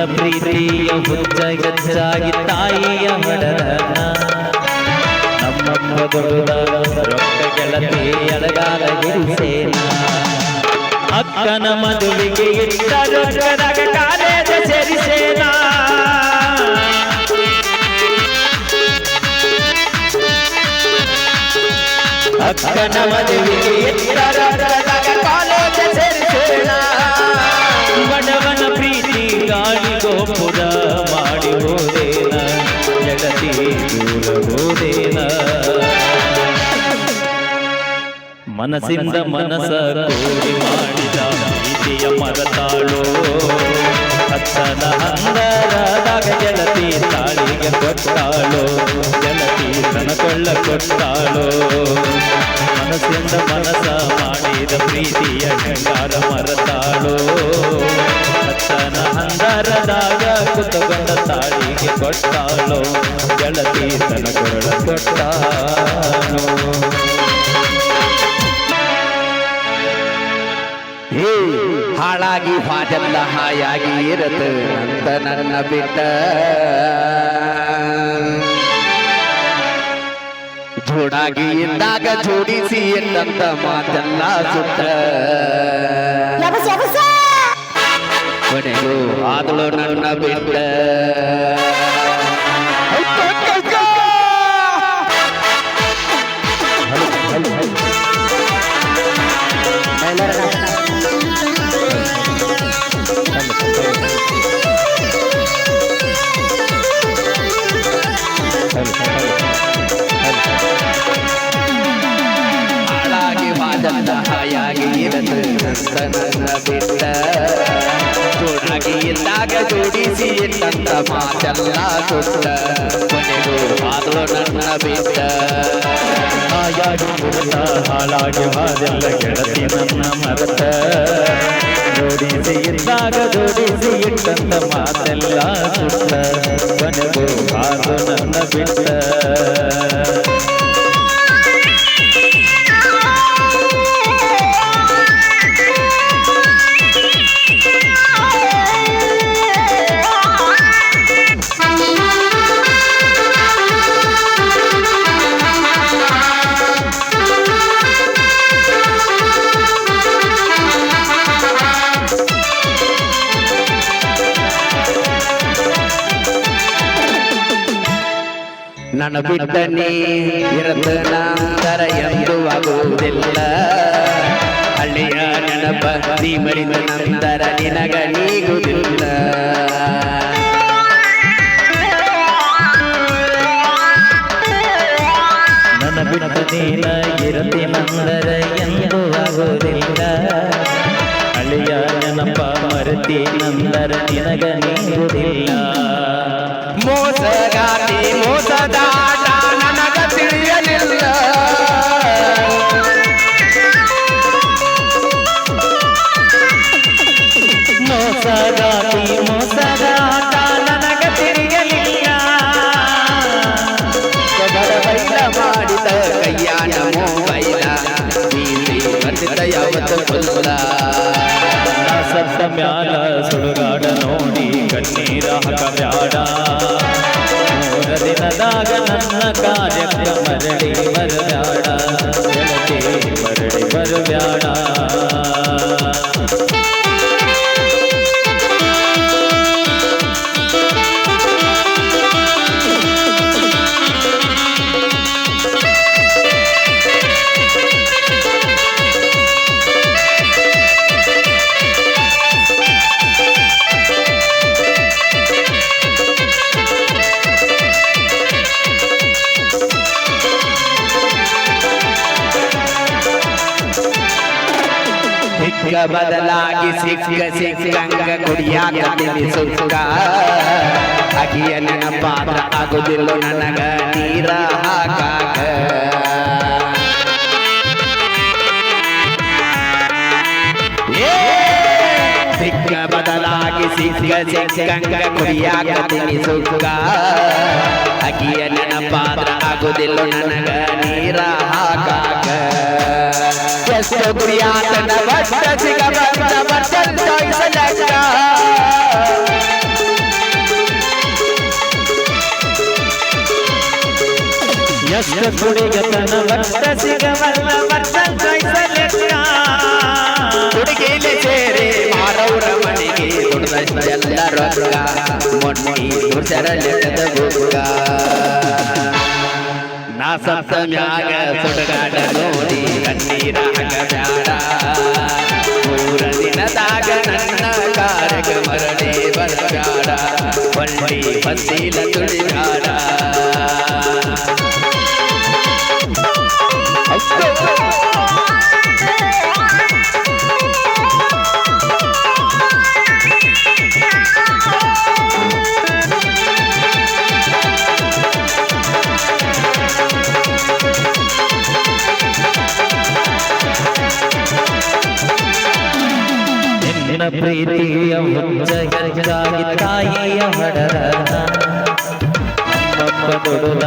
ನಿನ್ನ ಪ್ರೀತಿಯ ಹುಚ್ಚ ಗಚ್ಚಾಗಿ ತಾಯಿಯ ಮಡಲನ ನಮ್ಮಮ್ಮ ದೊಡ್ಡ ರೊಕ್ಕ ಗೆಳತಿ ಅಳಗಾಲ ಗಿರಿಸೇನ ಅಕ್ಕನ ಮದುವೆಗೆ ಇಟ್ಟ ರೊಕ್ಕದಾಗ ಕಾಲೇಜ ಸೇರಿಸೇನ? ಅಕ್ಕನ ಮದುವೆಗೆ ಇಟ್ಟ ಮನಸ್ಸಿಂದ ಮನಸ ಕೂಡಿ ಮಾಡಿದ ಪ್ರೀತಿಯ ಮರತಾಳೋ ಅಚ್ಚನ ಹಂದರದಾಗ ಗೆಳತಿ ತಾಳಿಗೆ ಕೊಟ್ಟಾಳೋ ಗೆಳತಿ ತನಕೊಳ್ಳ ಕೊಟ್ಟಾಳೋ ಮನಸ್ಸಿಂದ ಮನಸ ಮಾಡಿದ ಪ್ರೀತಿಯ ಶೃಂಗಾರ ಮರತಾಳೋ ಅಚ್ಚನ ಹಂದರದಾಗ ಕುತಗೊಂಡ ತಾಳಿಗೆ ಕೊಟ್ಟಾಳೋ ಗೆಳತಿ ತನಕೊಳ್ಳ ಕೊಟ್ಟಾಳೋ ಹಾಳಾಗಿ ಹಾಜಲ್ಲ ಹಾಯಾಗಿ ಇರತ ಅಂತ ನನ್ನ ಬಿಟ್ಟ. ಜೋಡಾಗಿ ಇದ್ದಾಗ ಜೋಡಿಸಿ ಎಂದಂತ ಮಾತಲ್ಲ ಸುತ್ತ. ಕೊನೆಗೂ ಆದಳು ನನ್ನ ಬಿಟ್ಟ. ಜೋಡಾಗಿ ಇದ್ದಾಗ ಜೋಡಿಸಿ ಎಂದಂತ ಮಾತೆಲ್ಲ ಸುತ್ತ ಕೊನೆಗೂ ಆದಳು ನನ್ನ ಬಿಟ್ಟ ಹಾಯಾಗಿ ಬಿಡುತ್ತ ಹಾಳಾಗಿ ಹಾದೆಲ್ಲ ಗೆಳತಿ ನನ್ನ ಮರತ ಜೋಡಿಸಿ ಇದ್ದಾಗ ಜೋಡಿಸಿ ಇಟ್ಟಂತ ಮಾತೆಲ್ಲ ಸುತ್ತ ಕೊನೆಗೂ ಹಾದು ನನ್ನ ಬಿಟ್ಟ ನನ್ನ ಬಿಟ್ಟ ನೀ ಇರತ ನಂತರ ಎಂದು ಆಗುವುದಿಲ್ಲ. ಹಳ್ಳಿಯ ನೆನಪ ನೀ ಮರಿದ ನಂತರ ನಿನಗ ನೀಗುವುದಿಲ್ಲ. ನನ್ನ ಬಿಟ್ಟ ನೀನ ಇರತಿ ನಂದರ ಎಂದು ಆಗೋದಿಲ್ಲ ನನ್ನ ನೆನಪ ಮರತಿ ನಂತರ ನಿನಗ ನೀಡುವುದಿಲ್ಲ મોસગાતી મોસદા ಹಾಕಬ್ಯಾಡ ಮೂರ ದಿನದಾಗ ನನ್ನ ಕಾರ್ಯಕ್ಕ ಮರಳಿ ಬರಬ್ಯಾಡ ಮರಳಿ ಬರಬ್ಯಾಡ ಬದಲಾಗಿ ಸಿಕ್ಕ ಸಿಕ್ಕಂಗ ಕುಡಿಯಾಕ ಸುಕ್ಕ. ಅಗಿಯ ನೆನಪಾದ ಆಗುದಿಲ್ಲ ನನಗ ನೀರ ಹಾಕಾಕ. ಸಿಕ್ಕ ಬದಲಾಗಿ ಸಿಕ್ಕ ಸಿಕ್ಕಂಗ ಕುಡಿಯಾಕ ಸುಕ್ಕ. ಅಗಿಯ ನೆನಪಾದ ಆಗುದಿಲ್ಲ ನನಗ ನೀರ ಹಾಕಾಕ. ಎಷ್ಟು ದುರ್ಯಾತನ ಬಟ್ಟ ಸಿಗಬಂದ ಬಟ್ಟಲ್ಲಾಗ ಮನೆಗೆ ಮೊಟ್ಟಿ ನಾ ಸತ್ತ ಮ್ಯಾಗ ಸುಡಗಾಡ ನೋಡಿ ಕಣ್ಣೀರ ಬ್ಯಾಡ ಮೂರ ದಿನದಾಗ ನನ್ನ ಕಾರ್ಯಕ್ಕೆ ಮರಳಿ ಬರಬ್ಯಾಡ. ಒಳ್ಳಿ ಬಸ್ಸಿಲ ತುಳಿಗಾಡ ನಿನ್ನ ಪ್ರೀತಿಯ ಹುಚ್ಚ ಹೆಚ್ಚಾಗಿ ತಾಯಿಯ ಹಡರ. ನಮ್ಮಪ್ಪ ದುಡುದ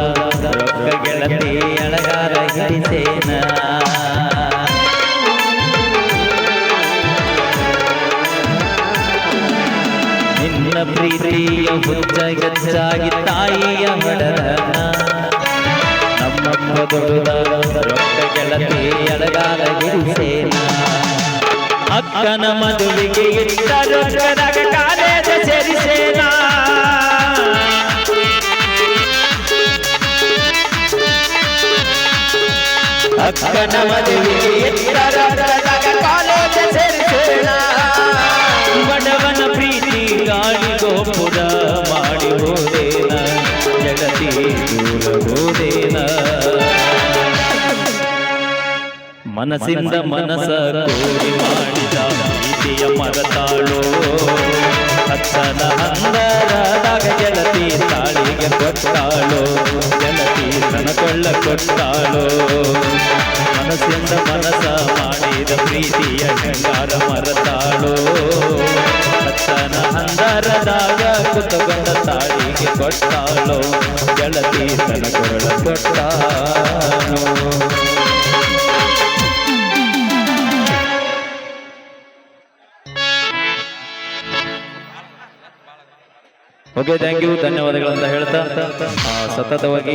ರೊಕ್ಕ ಗೆಳತಿ ಅಳಗಾರ ಹಿಡಿಸೇನ ನಿನ್ನ ಪ್ರೀತಿಯ ಹುಚ್ಚ ಹೆಚ್ಚಾಗಿ ತಾಯಿಯ ಹಡರ. ನಮ್ಮ ದುಡುದ ರೊಕ್ಕ ಗೆಳತಿ ಅಳಗಾರ ಹಿಡಿಸೇನ ಅಕ್ಕನ ಮದುವೆಗೆ ಇಟ್ಟರು ರೊಕ್ಕದಾಗ ಕಾಲೇಜ ಸೇರಿಸೇನ? ಅಕ್ಕನ ಮದುವೆಗೆ ಇಟ್ಟರು ರೊಕ್ಕದಾಗ ಕಾಲೇಜ ಸೇರಿಸೇನ? ಮನಸ್ಸಿಂದ ಮನಸ ಕೋರಿ ಮಾಡಿದ ಪ್ರೀತಿಯ ಮರತಾಳು. ಹತ್ತದ ಹಂದರದಾಗ ಗೆಳತಿ ತಾಳಿಗೆ ಕೊಟ್ಟಾಳು. ಗೆಳತಿ ತನಕೊಳ್ಳ ಕೊಟ್ಟಾಳು. ಮನಸ್ಸಿಂದ ಮನಸ ಮಾಡಿದ ಪ್ರೀತಿಯ ಶೃಂಗಾರ ಮರತಾಳು. ಹತ್ತನ ಹಂದರದಾಗ ಕುತಗೊಂಡ ತಾಳಿಗೆ ಕೊಟ್ಟಾಳು. ಗೆಳತಿ ತನಕೊಳ್ಳ ಕೊಟ್ಟಾಳು ಓಕೆ ಥ್ಯಾಂಕ್ ಯು ಧನ್ಯವಾದಗಳಂತ ಹೇಳ್ತಾ ಸತತವಾಗಿ